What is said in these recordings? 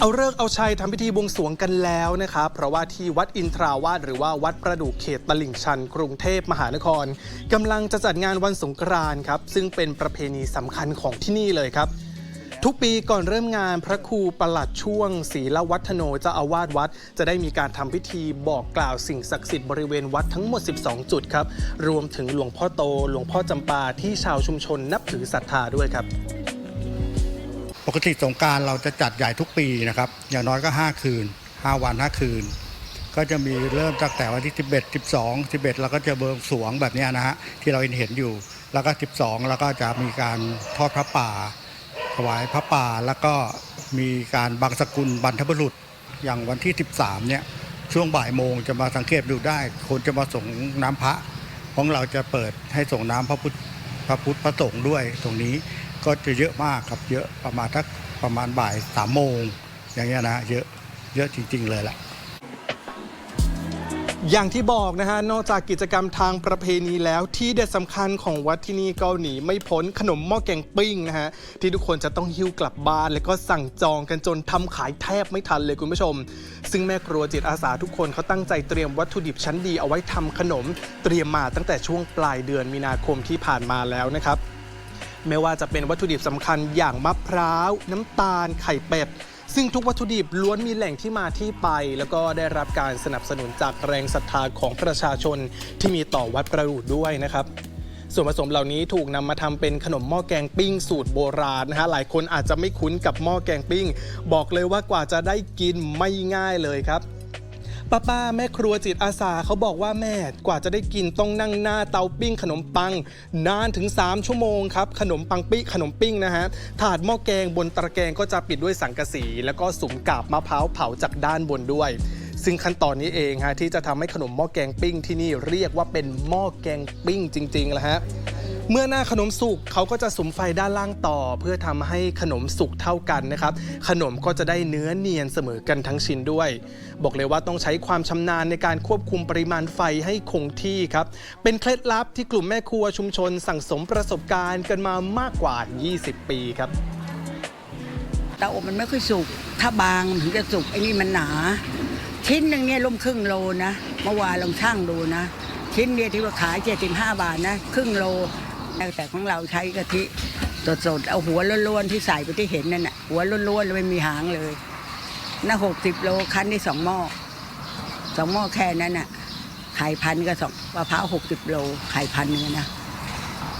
เอาเลิกเอาชัยทำพิธีบวงสรวงกันแล้วนะครับเพราะว่าที่วัดอินทราวาสหรือว่าวัดประดู่เขตตลิ่งชัน กรุงเทพมหานครกำลังจะจัดงานวันสงกรานต์ครับซึ่งเป็นประเพณีสำคัญของที่นี่เลยครับ ทุกปีก่อนเริ่มงานพระครูประหลัดช่วงศีลวัฒโนเจ้าอาวาสวัด จะได้มีการทำพิธีบอกกล่าวสิ่งศักดิ์สิทธิ์บริเวณวัดทั้งหมด 12 จุดครับรวมถึงหลวงพ่อโตหลวงพ่อจำปาที่ชาวชุมชนนับถือศรัทธาด้วยครับ ปกติสงการเราจะจัดใหญ่ทุกปีนะครับ อย่างน้อยก็ 5 คืน 5 วัน 5 คืน ก็จะมีเริ่มตั้งแต่วันที่ 11 12 11เราก็จะเบิงสวงแบบนี้นะฮะที่เราเห็นอยู่ แล้วก็ 12 แล้วก็จะมีการทอดพระป่าถวายพระป่าแล้วก็มีการบังสกุลบรรพบุรุษ อย่างวันที่ 13 เนี่ยช่วงบ่ายโมงจะมาสังเกตดูได้ คนจะมาส่งน้ำพระของเราจะเปิดให้ส่งน้ำพระพุทธพระพุทธพระสงฆ์ด้วยตรงนี้ ก็จะเยอะมากครับเยอะประมาณทักประมาณบ่ายสามโมงอย่างเงี้ยนะเยอะเยอะจริง ๆ เลยแหละอย่างที่บอกนะฮะ นอกจากกิจกรรมทางประเพณีแล้วที่เด็ดสำคัญของวัดที่นี่ก็หนีไม่พ้นขนมหม้อแกงปิ้งนะฮะ ที่ทุกคนจะต้องหิ้วกลับบ้าน แล้วก็สั่งจองกันจนทำขายแทบไม่ทันเลยคุณผู้ชม ซึ่งแม่ครัวจิตอาสาทุกคนเขาตั้งใจเตรียมวัตถุดิบชั้นดีเอาไว้ทำขนมเตรียมมาตั้งแต่ช่วงปลายเดือนมีนาคมที่ผ่านมาแล้วนะครับ ไม่ว่าจะเป็นวัตถุดิบสำคัญอย่างมะพร้าว น้ำตาล ไข่เป็ด ซึ่งทุกวัตถุดิบล้วนมีแหล่งที่มาที่ไป แล้วก็ได้รับการสนับสนุนจากแรงศรัทธาของประชาชนที่มีต่อวัดประดู่ด้วยนะครับส่วนผสมเหล่านี้ถูกนำมาทำเป็นขนมหม้อแกงปิ้งสูตรโบราณนะฮะหลายคนอาจจะไม่คุ้นกับหม้อแกงปิ้ง บอกเลยว่ากว่าจะได้กินไม่ง่ายเลยครับ ป้าป้าแม่ครัวจิตอาสาเขาบอกว่าแม่กว่าจะได้กินต้องนั่งหน้าเตาปิ้ง ขนมปัง นานถึง 3 ชั่วโมงครับขนมปังปิ้งขนมปิ้งนะฮะถาดหม้อแกงบนตะแกรงก็จะปิดด้วยสังกะสี แล้วก็สุมกาบมะพร้าวเผาจากด้านบนด้วย ซึ่งขั้นตอนนี้เองฮะที่จะทำให้ขนมหม้อแกงปิ้งที่นี่เรียกว่าเป็นหม้อแกงปิ้งจริงๆแล้วฮะ เมื่อหน้าขนมสุกเขาก็จะสุมไฟด้านล่างต่อ เพื่อทำให้ขนมสุกเท่ากันนะครับ ขนมก็จะได้เนื้อเนียนเสมอกันทั้งชิ้นด้วย บอกเลยว่าต้องใช้ความชำนาญในการควบคุมปริมาณไฟให้คงที่ครับ เป็นเคล็ดลับที่กลุ่มแม่ครัวชุมชน สั่งสมประสบการณ์กันมามากกว่า 20 ปีครับเตาอบมันไม่ค่อยสุก ถ้าบางถึงจะสุกไอ้นี่มันหนา ชิ้นหนึ่งเนี่ยร่มครึ่งโลนะ เมื่อวานลองช่างดูนะ ชิ้นเนี่ยที่ว่าขาย 75 บาทนะ ครึ่งโล แต่ของเราใช้กะทิสดๆเอาหัวล้วนๆที่ใส่ไปที่เห็นนั่นน่ะหัวล้วนๆเลยไม่มีหางเลยน่า60โลคั้นได้สองหม้อสองหม้อแค่นั้นน่ะไข่พันก็สองมะพร้าว60โลไข่พันหนึงอนะ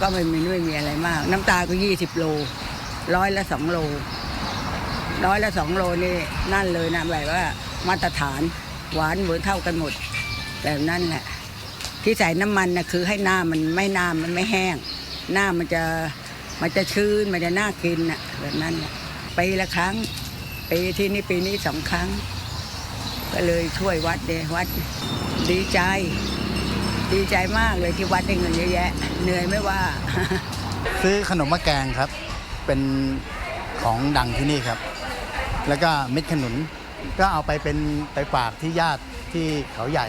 ก็ไม่มีไม่มีอะไรมาก น้ำตาก็20โลร้อยละสองโลร้อยละสองโลนี่นั่นเลยนะแบบว่ามาตรฐานหวานเหมือนเท่ากันหมดแบบนั้นแหละที่ใส่น้ำมันนะคือให้หน้ามันไม่น้ามันไม่แห้ง หน้ามันจะมันจะชื้นมันจะน่ากินน่ะแบบนั้นปีละครั้งปีที่นี่ปีนี้สองครั้ง ก็เลยช่วยวัดเดวัดดีใจ ดีใจมากเลยที่วัดได้เงินเยอะแยะ เหนื่อยไม่ว่า ซื้อขนมมะแกงครับ เป็นของดังที่นี่ครับ แล้วก็เม็ดขนุนก็เอาไปเป็นไปฝากที่ญาติที่เขาใหญ่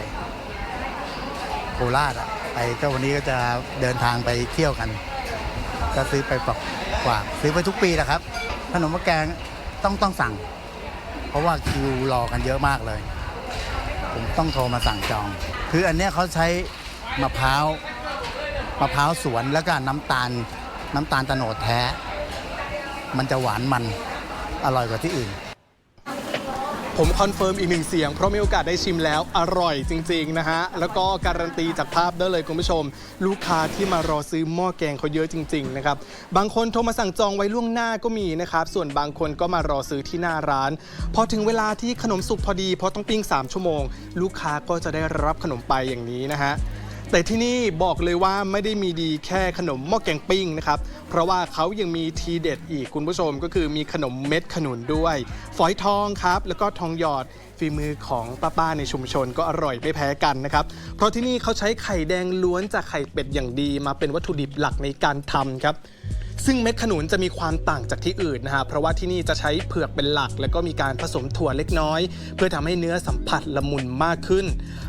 โคราชอะ ไปก็วันนี้ก็จะเดินทางไปเที่ยวกัน ก็ซื้อไปฝากฝาซื้อไปทุกปีแหละครับ ขนมมะแกงต้องต้องสั่ง เพราะว่าคิวรอกันเยอะมากเลย ผมต้องโทรมาสั่งจอง คืออันเนี้ยเขาใช้มะพร้าวมะพร้าวสวนแล้วก็น้ำตาลน้ำตาลตะโนดแท้ มันจะหวานมันอร่อยกว่าที่อื่น ผมคอนเฟิร์มอีกหนึ่งเสียง เพราะมีโอกาสได้ชิมแล้วอร่อยจริงๆนะฮะ แล้วก็การันตีจากภาพได้เลยคุณผู้ชม ลูกค้าที่มารอซื้อหม้อแกงเขาเยอะจริงๆนะครับบางคนโทรมาสั่งจองไว้ล่วงหน้าก็มีนะครับ ส่วนบางคนก็มารอซื้อที่หน้าร้าน พอถึงเวลาที่ขนมสุกพอดีเพราะต้องปิ้ง 3 ชั่วโมง ลูกค้าก็จะได้รับขนมไปอย่างนี้นะฮะ แต่ที่นี่บอกเลยว่าไม่ได้มีดีแค่ขนมหม้อแกงปิ้งนะครับ เพราะว่าเขายังมีทีเด็ดอีกคุณผู้ชมก็คือมีขนมเม็ดขนุนด้วย ฝอยทองครับ แล้วก็ทองหยอดฝีมือของป้าๆในชุมชนก็อร่อยไม่แพ้กันนะครับ เพราะที่นี่เขาใช้ไข่แดงล้วนจากไข่เป็ดอย่างดีมาเป็นวัตถุดิบหลักในการทำครับ ซึ่งเม็ดขนุนจะมีความต่างจากที่อื่นนะฮะเพราะว่าที่นี่จะใช้เผือกเป็นหลัก แล้วก็มีการผสมถั่วเล็กน้อย เพื่อทำให้เนื้อสัมผัสละมุนมากขึ้น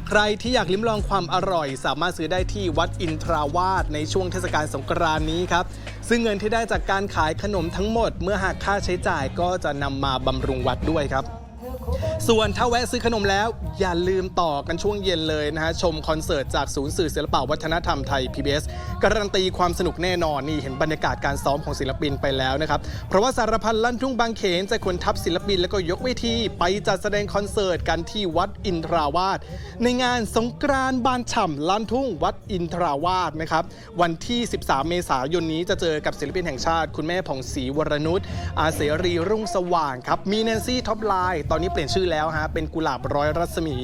ใครที่อยากลิ้มลองความอร่อย สามารถซื้อได้ที่วัดอินทราวาสในช่วงเทศกาลสงกรานต์นี้ครับซึ่งเงินที่ได้จากการขายขนมทั้งหมด เมื่อหากค่าใช้จ่ายก็จะนำมาบำรุงวัดด้วยครับ ส่วนถ้าแวะซื้อขนมแล้วอย่าลืมต่อกันช่วงเย็นเลยนะฮะ ชมคอนเสิร์ตจากศูนย์สื่อศิลปวัฒนธรรมไทย PBS การันตีความสนุกแน่นอนนี่เห็นบรรยากาศการซ้อมของศิลปินไปแล้วนะครับ เพราะว่าสารพันลั่นทุ่งบางเขนจะขนทัพศิลปินแล้วก็ยกเวทีไปจัดแสดงคอนเสิร์ตกันที่วัดอินทราวาสในงานสงกรานต์บานฉ่ำลั่นทุ่งวัดอินทราวาสนะครับวันที่ 13 เมษายนนี้จะเจอกับศิลปินแห่งชาติ คุณแม่ผ่องศรีวรนุชอาเสรีรุ่งสว่างครับมีแนนซี่ท็อปไลน์ตอนนี้เปลี่ยนยนชื่อแล้วฮะเป็นกุหลาบร้อยรัศมี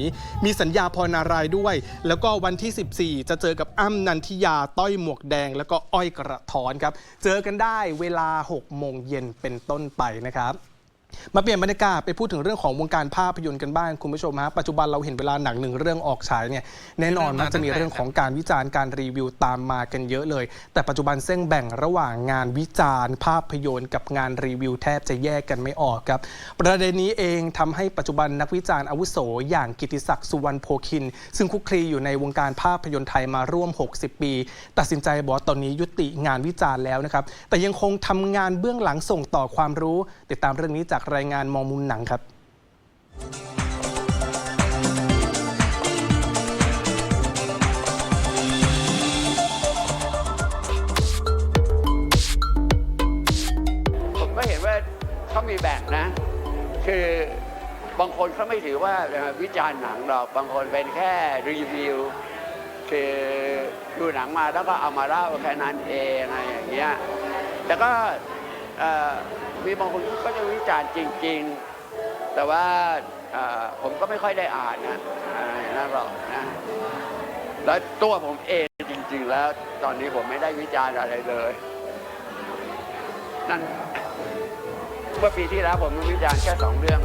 มีสัญญาพรนารายณ์ด้วย แล้วก็วันที่ 14 จะเจอกับอ้ำนันทิยาต้อยหมวกแดง แล้วก็อ้อยกระถอนครับ เจอกันได้เวลา 6 โมงเย็นเป็นต้นไปนะครับ มาเปลี่ยนบรรยากาศไปพูดถึงเรื่องของวงการภาพยนตร์กันบ้างคุณผู้ชมฮะปัจจุบันเราเห็นเวลาหนังหนึ่งเรื่องออกฉายเนี่ยแน่นอนมันจะมีเรื่องของการวิจารณ์การรีวิวตามมากันเยอะเลย แต่ปัจจุบันเส้นแบ่งระหว่างงานวิจารณ์ ภาพยนตร์กับงานรีวิวแทบจะแยกกันไม่ออกครับ ประเด็นนี้เองทำให้ปัจจุบันนักวิจารณ์อาวุโส อย่างกิติศักดิ์สุวรรณโพคิน ซึ่งคุกคลีอยู่ในวงการภาพยนตร์ไทยมาร่วม 60 ปี ตัดสินใจบอกตอนนี้ยุติงานวิจารณ์แล้วนะครับแต่ยังคงทำงานเบื้องหลังส่งต่อความรู้ ติดตามเรื่องนี้จากรายงานมองมุมหนังครับผมก็เห็นว่าเขามีแบ่งนะ คือบางคนเขาไม่ถือว่าวิจารณ์หนังหรอกบางคนเป็นแค่รีวิวคือดูหนังมาแล้วก็เอามาเล่าแค่นั้นเองอะไรอย่างเงี้ยแต่ก็ มีบางคนก็จะวิจารณ์จริง ๆ แต่ว่าผมก็ไม่ค่อยได้อ่านนะนั่นหรอกนะ แล้วตัวผมเองจริง ๆ แล้วตอนนี้ผมไม่ได้วิจารณ์อะไรเลย นั่นเมื่อปีที่แล้วผมวิจารณ์แค่สองเรื่อง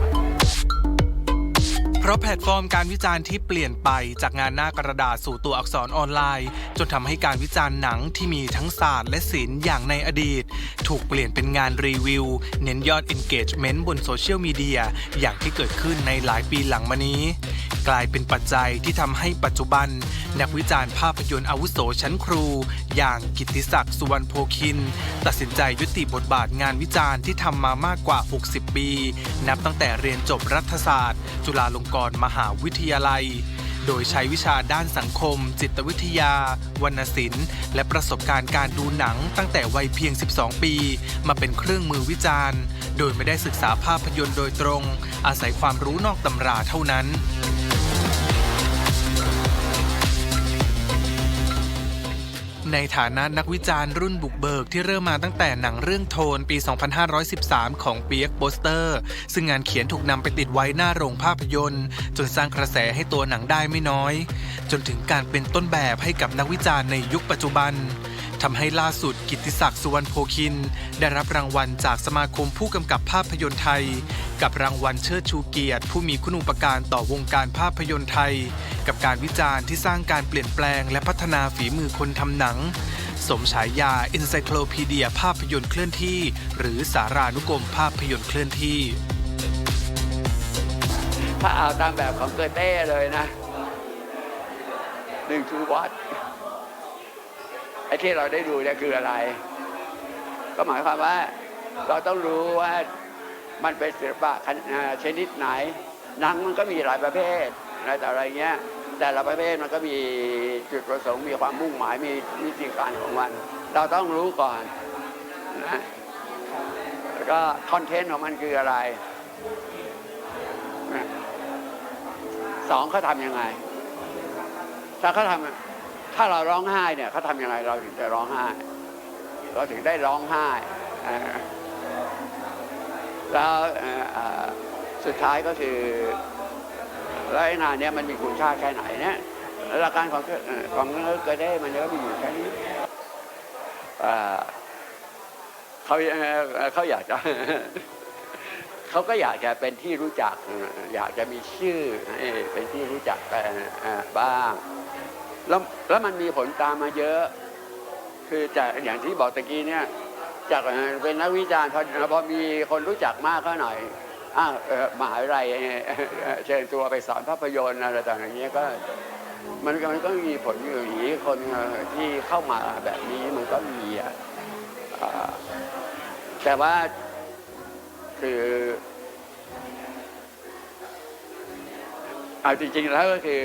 เพราะแพลตฟอร์มการวิจารณ์ที่เปลี่ยนไปจากงานหน้ากระดาษสู่ตัวอักษรออนไลน์ จนทำให้การวิจารณ์หนังที่มีทั้งศาสตร์และศิลป์อย่างในอดีต ถูกเปลี่ยนเป็นงานรีวิว เน้นยอด engagement บนโซเชียลมีเดียอย่างที่เกิดขึ้นในหลายปีหลังมานี้ กลายเป็นปัจจัยที่ทำให้ปัจจุบัน นักวิจารณ์ภาพยนตร์อาวุโสชั้นครู อย่างกิติศักดิ์สุวรรณโพคิน ตัดสินใจยุติบทบาทงานวิจารณ์ที่ทำมามากกว่า 60 ปี นับตั้งแต่เรียนจบรัฐศาสตร์ จุฬาลงกรมหาวิทยาลัย โดยใช้วิชาด้านสังคม จิตวิทยา วรรณศิลป์ และประสบการณ์การดูหนังตั้งแต่วัยเพียง 12 ปี มาเป็นเครื่องมือวิจารณ์ โดยไม่ได้ศึกษาภาพยนตร์โดยตรง อาศัยความรู้นอกตำราเท่านั้น ในฐานะนักวิจารณ์รุ่นบุกเบิกที่เริ่มมาตั้งแต่หนังเรื่องโทนปี 2513 ของเปียกโปสเตอร์ ซึ่งงานเขียนถูกนำไปติดไว้หน้าโรงภาพยนตร์ จนสร้างกระแสให้ตัวหนังได้ไม่น้อย จนถึงการเป็นต้นแบบให้กับนักวิจารณ์ในยุคปัจจุบัน ทำให้ล่าสุดกิติศักดิ์สุวรรณโพคิน ได้รับรางวัลจากสมาคมผู้กำกับภาพยนตร์ไทย กับรางวัลเชิดชูเกียรติ ผู้มีคุณูปการต่อวงการภาพยนตร์ไทย กับการวิจารณ์ที่สร้างการเปลี่ยนแปลง และพัฒนาฝีมือคนทำหนัง สมฉายา Encyclopedia ภาพยนตร์เคลื่อนที่ หรือสารานุกรมภาพยนตร์เคลื่อนที่ ถ้าเอาตามแบบของเกอเต้เลยนะหนึ่งทูวัต อ้ที่เราได้ดูเนี่ยคืออะไร ก็หมายความว่าเราต้องรู้ว่ามันเป็นศิลปะชนิดไหนหนังมันก็มีหลายประเภทอะไรแต่อะไรเงี้ย แต่ละประเภทมันก็มีจุดประสงค์มีความมุ่งหมายมีวิธีการของมัน เราต้องรู้ก่อนนะแล้วก็คอนเทนต์ของมันคืออะไรสองเขาทำยังไงถ้าเขาทำ ถ้าเราร้องไห้เนี่ยเขาทำยังไงเราถึงจะร้องไห้ เราถึงได้ร้องไห้แล้วสุดท้ายก็คือไอ้งานเนี้ยมันมีคุณค่าแค่ไหนเนี่ยหลักการของของเกอร์เด้มันก็มีอยู่แค่นี้เขาเขาอยากจะเขาก็อยากจะเป็นที่รู้จัก อยากจะมีชื่อให้เป็นที่รู้จักบ้าง แล้วแล้วมันมีผลตามมาเยอะ คือจากอย่างที่บอกตะกี้เนี่ยจากเป็นนักวิจารณ์พอพอมีคนรู้จักมากก็หน่อยอ้าวมหาวิทยาลัยเชิญตัวไปสอนภาพยนตร์อะไรต่างๆอย่างเงี้ยก็มันก็มันก็มีผลอยู่อย่างนี้คนที่เข้ามาแบบนี้มันก็มีอะแต่ว่าคือ เอาจริงๆแล้วก็คือ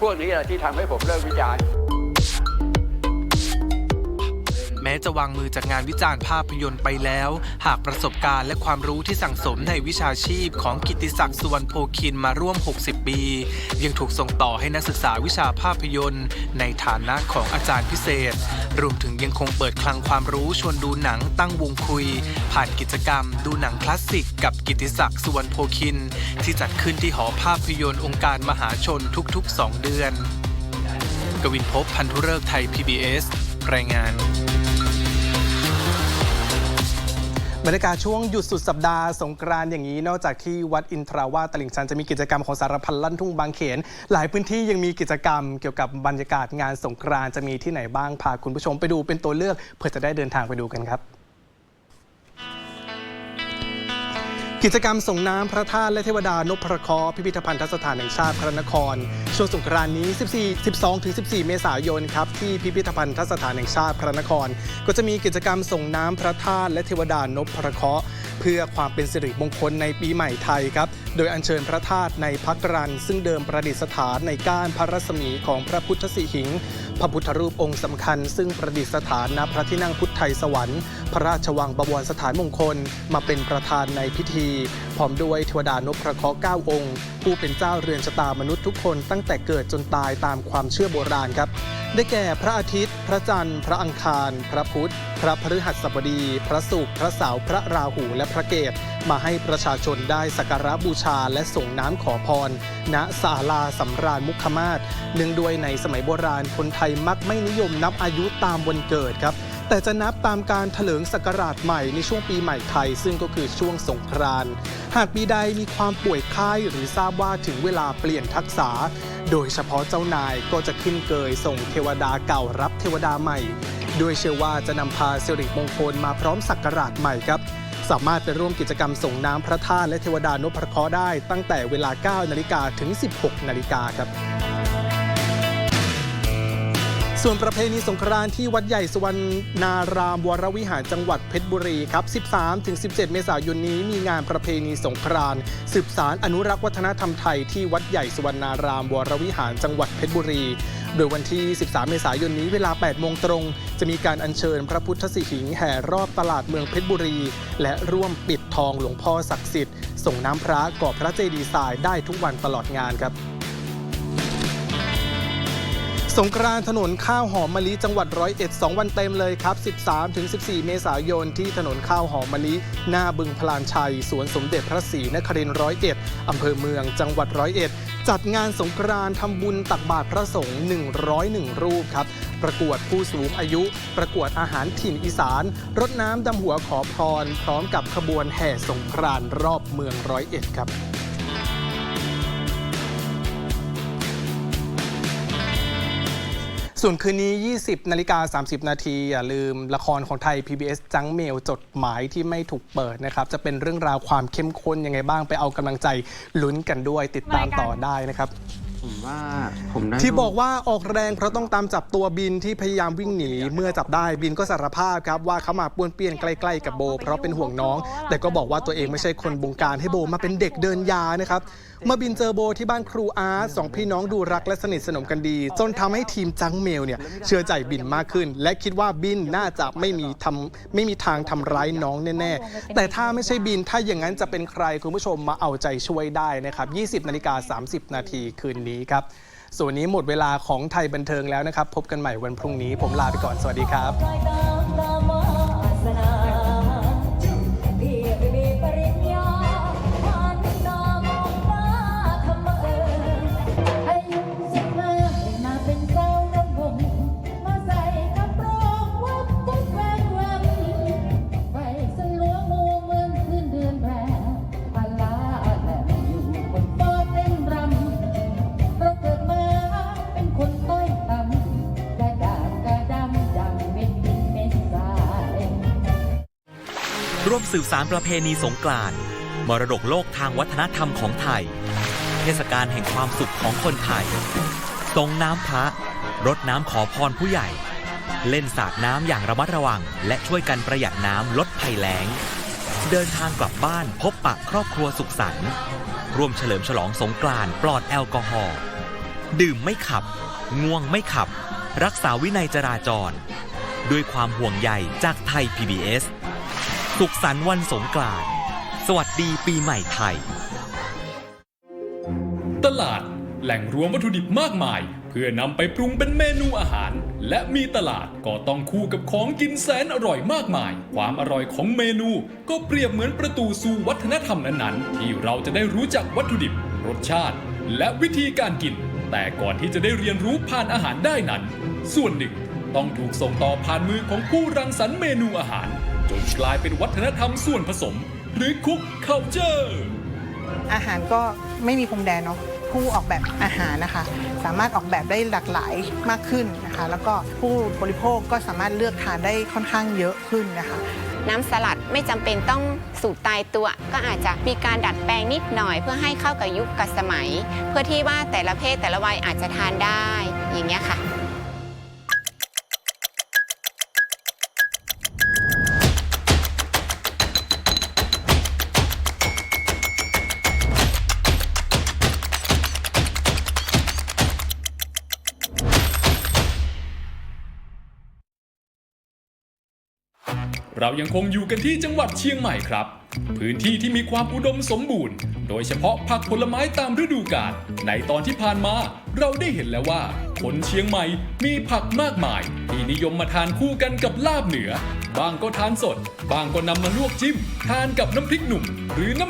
พวกนี้แหละที่ทำให้ผมเลิกวิจารณ์ ม้จะวางมือจากงานวิจารณ์ภาพยนตร์ไปแล้ว หากประสบการณ์และความรู้ที่สั่งสมในวิชาชีพของกิติศักดิ์สุวรรณโพคินมาร่วม 60 ปี ยังถูกส่งต่อให้นักศึกษาวิชาภาพยนตร์ ในฐานะของอาจารย์พิเศษ รวมถึงยังคงเปิดคลังความรู้ชวนดูหนังตั้งวงคุย ผ่านกิจกรรม ดูหนังคลาสสิกกับกิติศักดิ์สุวรรณโพคิน ที่จัดขึ้นที่หอภาพยนตร์องค์การมหาชนทุกๆ 2 เดือน กวินพบพันธุเริกษ์ไทย PBS รายงาน บรรยากาศช่วงหยุดสุดสัปดาห์สงกรานต์อย่างนี้ นอกจากที่วัดอินทราวาตลิ่งชันจะมีกิจกรรมของสารพันลั่นทุ่งบางเขน หลายพื้นที่ยังมีกิจกรรมเกี่ยวกับบรรยากาศงานสงกรานต์จะมีที่ไหนบ้างพาคุณผู้ชมไปดูเป็นตัวเลือกเพื่อจะได้เดินทางไปดูกันครับกิจกรรมส่งน้ำพระธาตุและเทวดานพพระคราะห์พิพิธภัณฑสถานแห่งชาติพระนครช่วงสงกรานต์นี้ 14 12 ถึง 14 เมษายนครับ ที่พิพิธภัณฑสถานแห่งชาติพระนคร ก็จะมีกิจกรรมส่งน้ำพระธาตุและเทวดานพพระเคราะห์เพื่อความเป็นสิริมงคลในปีใหม่ไทยครับ โดยอัญเชิญพระธาตุในพักรัน ซึ่งเดิมประดิษฐานในก้านพระรัศมีของพระพุทธสิหิง พระพุทธรูปองค์สำคัญ ซึ่งประดิษฐานณพระที่นั่งพุทธไทยสวรรค์ พระราชวังบวรสถานมงคล มาเป็นประธานในพิธี ร้อมด้วยเทวดานพพระเคราะห์9องค์ ผู้เป็นเจ้าเรือนชะตามนุษย์ทุกคนตั้งแต่เกิดจนตายตามความเชื่อโบราณครับ ได้แก่พระอาทิตย์ พระจันทร์ พระอังคาร พระพุธ พระพฤหัสบดี พระศุกร์พระเสาร์พระราหูและพระเกตมาให้ประชาชนได้สักการะบูชาและส่งน้ำขอพร ณศาลาสำราญมุขมาศเนื่องด้วยในสมัยโบราณคนไทยมักไม่นิยมนับอายุตามวันเกิดครับ แต่จะนับตามการเถลิงศักราชใหม่ในช่วงปีใหม่ไทย ซึ่งก็คือช่วงสงกรานต์หากปีใดมีความป่วยไข้หรือทราบว่าถึงเวลาเปลี่ยนทักษะโดยเฉพาะเจ้านายก็จะขึ้นเกยส่งเทวดาเก่ารับเทวดาใหม่ โดยเชื่อว่าจะนำพาสิริมงคลมาพร้อมศักราชใหม่ครับ สามารถไปร่วมกิจกรรมส่งน้ำพระธาตุและเทวดานพพระเคราะห์ได้ตั้งแต่เวลา 9 นาฬิกาถึง 16 นาฬิกาครับ ส่วนประเพณีสงกรานต์ที่วัดใหญ่สุวรรณารามวรวิหารจังหวัดเพชรบุรีครับ 13-17 เมษายนนี้มีงานประเพณีสงกรานต์สืบสารอนุรักษ์วัฒนธรรมไทยที่วัดใหญ่สุวรรณารามวรวิหารจังหวัดเพชรบุรี โดยวันที่ 13 เมษายนนี้เวลา 8 โมงตรง จะมีการอัญเชิญพระพุทธสิหิงค์แห่รอบตลาดเมืองเพชรบุรี และร่วมปิดทองหลวงพ่อศักดิ์สิทธิ์ส่งน้ำพระก่อพระเจดีย์ทรายได้ทุกวันตลอดงานครับ สงกรานถนนข้าวหอมมะลิจังหวัดร้อยเอ็ด2วันเต็มเลยครับ 13-14 เมษายนที่ถนนข้าวหอมมะลิ หน้าบึงพลานชัย สวนสมเด็จพระศรีนครินทร์ร้อยเอ็ดอำเภอเมืองจังหวัดร้อยเอ็ดจัดงานสงกรานทำบุญตักบาตรพระสงฆ์101 รูปครับ ประกวดผู้สูงอายุ ประกวดอาหารถิ่นอีสาน รดน้ำดำหัวขอพร พร้อมกับขบวนแห่สงกรานรอบเมืองร้อยเอ็ดครับ ส่วนคืนนี้ 20 นาฬิกา 30 นาทีอย่าลืมละครของไทย PBS จังเมลจดหมายที่ไม่ถูกเปิดนะครับ จะเป็นเรื่องราวความเข้มข้นยังไงบ้างไปเอากำลังใจลุ้นกันด้วยติดตามต่อได้นะครับ ผมว่าผมได้ที่บอกว่าออกแรงเพราะต้องตามจับตัวบินที่พยายามวิ่งหนี เมื่อจับได้บินก็สารภาพครับว่าเขามาป้วนเปี้ยนใกล้ๆกับโบ เพราะเป็นห่วงน้อง แต่ก็บอกว่าตัวเองไม่ใช่คนบงการให้โบมาเป็นเด็กเดินยานะครับ เมื่อบินเจอโบที่บ้านครูอาร์ตสองพี่น้องดูรักและสนิทสนมกันดี จนทำให้ทีมจังเมลเนี่ยเชื่อใจบินมากขึ้น และคิดว่าบินน่าจะไม่มีทำไม่มีทางทำร้ายน้องแน่ๆ แต่ถ้าไม่ใช่บินถ้าอย่างนั้นจะเป็นใครคุณผู้ชมมาเอาใจช่วยได้นะครับ 20นาฬิกา30 นาทีคืนนี้ครับ ส่วนนี้หมดเวลาของไทยบันเทิงแล้วนะครับ พบกันใหม่วันพรุ่งนี้ ผมลาไปก่อนสวัสดีครับ ร่วมสืบสารประเพณีสงกรานต์มรดกโลกทางวัฒนธรรมของไทย เทศกาลแห่งความสุขของคนไทยทรงน้ำพระรดน้ำขอพรผู้ใหญ่ เล่นสาดน้ำอย่างระมัดระวัง และช่วยกันประหยัดน้ำลดภัยแล้ง เดินทางกลับบ้านพบปะครอบครัวสุขสันต์ร่วมเฉลิมฉลองสงกรานต์ปลอดแอลกอฮอล์ดื่มไม่ขับ ง่วงไม่ขับ รักษาวินัยจราจร ด้วยความห่วงใยจากไทย PBS สุขสันต์วันสงกรานต์สวัสดีปีใหม่ไทย ตลาดแหล่งรวมวัตถุดิบมากมาย เพื่อนำไปปรุงเป็นเมนูอาหาร และมีตลาดก็ต้องคู่กับของกินแสนอร่อยมากมาย ความอร่อยของเมนูก็เปรียบเหมือนประตูสู่วัฒนธรรมนั้นๆ ที่เราจะได้รู้จักวัตถุดิบ รสชาติ และวิธีการกิน แต่ก่อนที่จะได้เรียนรู้ผ่านอาหารได้นั้น ส่วนหนึ่งต้องถูกส่งต่อผ่านมือของผู้รังสรรค์เมนูอาหาร จนกลายเป็นวัฒนธรรมส่วนผสม หรือคุกเคาเจอร์อาหารก็ไม่มีพรมแดนเนาะผู้ออกแบบอาหารนะคะ สามารถออกแบบได้หลากหลายมากขึ้นนะคะ แล้วก็ผู้บริโภคก็สามารถเลือกทานได้ค่อนข้างเยอะขึ้นนะคะ น้ำสลัดไม่จำเป็นต้องสูตรตายตัว ก็อาจจะมีการดัดแปลงนิดหน่อย เพื่อให้เข้ากับยุคกับสมัย เพื่อที่ว่าแต่ละเพศแต่ละวัยอาจจะทานได้อย่างเงี้ยค่ะ เรายังคงอยู่กันที่จังหวัดเชียงใหม่ครับ พื้นที่ที่มีความอุดมสมบูรณ์ โดยเฉพาะผักผลไม้ตามฤดูกาลในตอนที่ผ่านมา เราได้เห็นแล้วว่า คนเชียงใหม่มีผักมากมาย ที่นิยมมาทานคู่กันกับลาบเหนือ บางก็ทานสด บางก็นำมาลวกจิ้ม ทานกับน้ำพริกหนุ่ม หรือน้ำพริก